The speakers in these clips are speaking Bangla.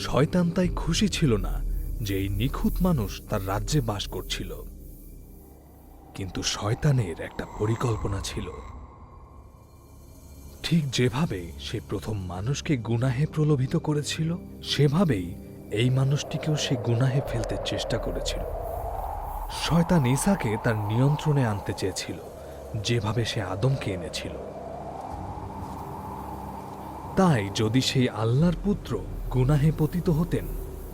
শয়তান তাই খুশি ছিল না যে এই নিখুঁত মানুষ তার রাজ্যে বাস করছিল। কিন্তু শয়তানের একটা পরিকল্পনা ছিল। ঠিক যেভাবে সে প্রথম মানুষকে গুনাহে প্রলোভিত করেছিল, সেভাবেই এই মানুষটিকেও সে গুনাহে ফেলতে চেষ্টা করেছিল। শয়তান ঈসাকে তার নিয়ন্ত্রণে আনতে চেয়েছিল, যেভাবে সে আদমকে এনেছিল। তাই যদি সেই আল্লাহর পুত্র গুনাহে পতিত হতেন,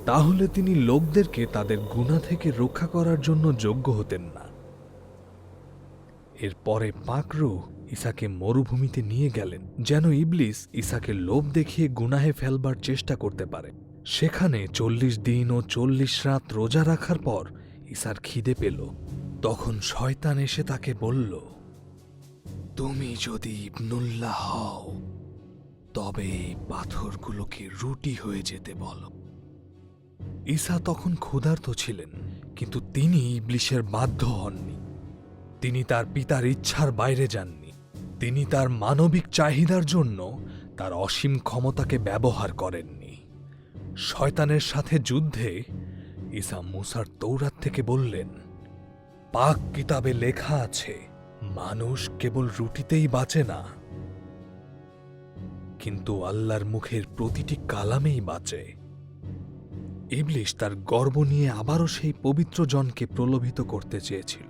তাহলে তিনি লোকদেরকে তাদের গুনাহ থেকে রক্ষা করার জন্য যোগ্য হতেন না। এরপরে পাকরু ইসাকে মরুভূমিতে নিয়ে গেলেন, যেন ইবলিস ইসাকে লোভ দেখিয়ে গুনাহে ফেলবার চেষ্টা করতে পারে। সেখানে চল্লিশ দিন ও চল্লিশ রাত রোজা রাখার পর ইসার খিদে পেল। তখন শয়তান এসে তাকে বলল, তুমি যদি ইবনুল্লাহ হও তবে এই পাথরগুলোকে রুটি হয়ে যেতে বলো। ঈসা তখন ক্ষুধার্ত ছিলেন, কিন্তু তিনি ইবলিশের বাধ্য হননি। তিনি তার পিতার ইচ্ছার বাইরে যাননি। তিনি তার মানবিক চাহিদার জন্য তার অসীম ক্ষমতাকে ব্যবহার করেননি। শয়তানের সাথে যুদ্ধে ঈসা মুসার তৌরাত থেকে বললেন, পাক কিতাবে লেখা আছে, মানুষ কেবল রুটিতেই বাঁচে না কিন্তু আল্লাহর মুখের প্রতিটি কালামেই বাঁচে। ইবলিশ তার গর্ব নিয়ে আবারও সেই পবিত্র জনকে প্রলোভিত করতে চেয়েছিল।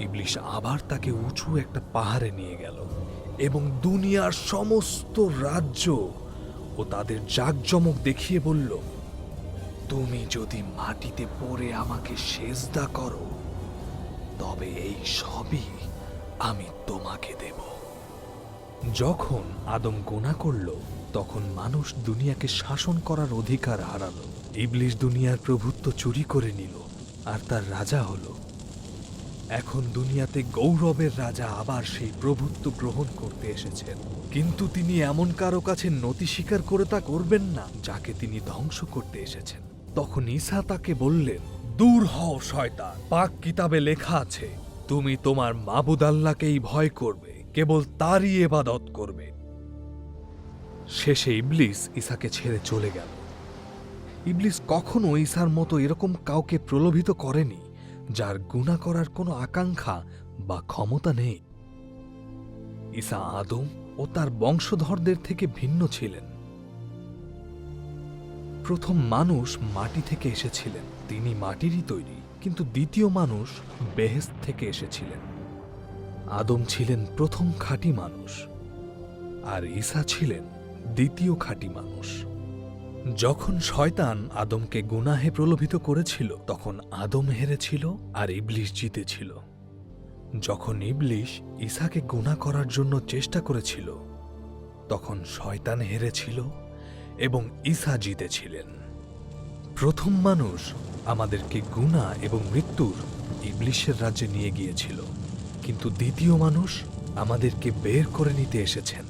ইবলিশ আবার তাকে উঁচু একটা পাহাড়ে নিয়ে গেল এবং দুনিয়ার সমস্ত রাজ্য ও তাদের জাকজমক দেখিয়ে বলল, তুমি যদি মাটিতে পড়ে আমাকে সেজদা করো, তবে এই সবই আমি তোমাকে দেব। যখন আদম গোনা করল, তখন মানুষ দুনিয়াকে শাসন করার অধিকার হারালো। ইবলিশ দুনিয়ার প্রভুত্ব চুরি করে নিল, আর তার রাজা হলো। এখন দুনিয়াতে গৌরবের রাজা আবার সেই প্রভুত্ব গ্রহণ করতে এসেছেন। কিন্তু তিনি এমন কারও কাছে নতি স্বীকার করে তা করবেন না, যাকে তিনি ধ্বংস করতে এসেছেন। তখন ঈসা তাকে বললেন, দূর হও, শয়তান। পাক কিতাবে লেখা আছে তুমি তোমার মাবুদ আল্লাহকেই ভয় করবে, কেবল তারই এবাদত করবে। শেষে ইবলিস ঈসাকে ছেড়ে চলে গেল। ইবলিস কখনো ঈসার মতো এরকম কাউকে প্রলোভিত করেনি, যার গুণা করার কোনো আকাঙ্ক্ষা বা ক্ষমতা নেই। ঈসা আদম ও তার বংশধরদের থেকে ভিন্ন ছিলেন। প্রথম মানুষ মাটি থেকে এসেছিলেন, তিনি মাটিরই তৈরি। কিন্তু দ্বিতীয় মানুষ বেহেস থেকে এসেছিলেন। আদম ছিলেন প্রথম খাঁটি মানুষ আর ঈসা ছিলেন দ্বিতীয় খাঁটি মানুষ। যখন শয়তান আদমকে গুনাহে প্রলোভিত করেছিল, তখন আদম হেরেছিল আর ইবলিশ জিতেছিল। যখন ইবলিশ ঈসাকে গুনাহ করার জন্য চেষ্টা করেছিল, তখন শয়তান হেরেছিল এবং ঈসা জিতেছিলেন। প্রথম মানুষ আমাদেরকে গুণা এবং মৃত্যুর ইবলিশের রাজ্যে নিয়ে গিয়েছিল। কিন্তু দ্বিতীয় মানুষ আমাদেরকে বের করে নিতে এসেছেন।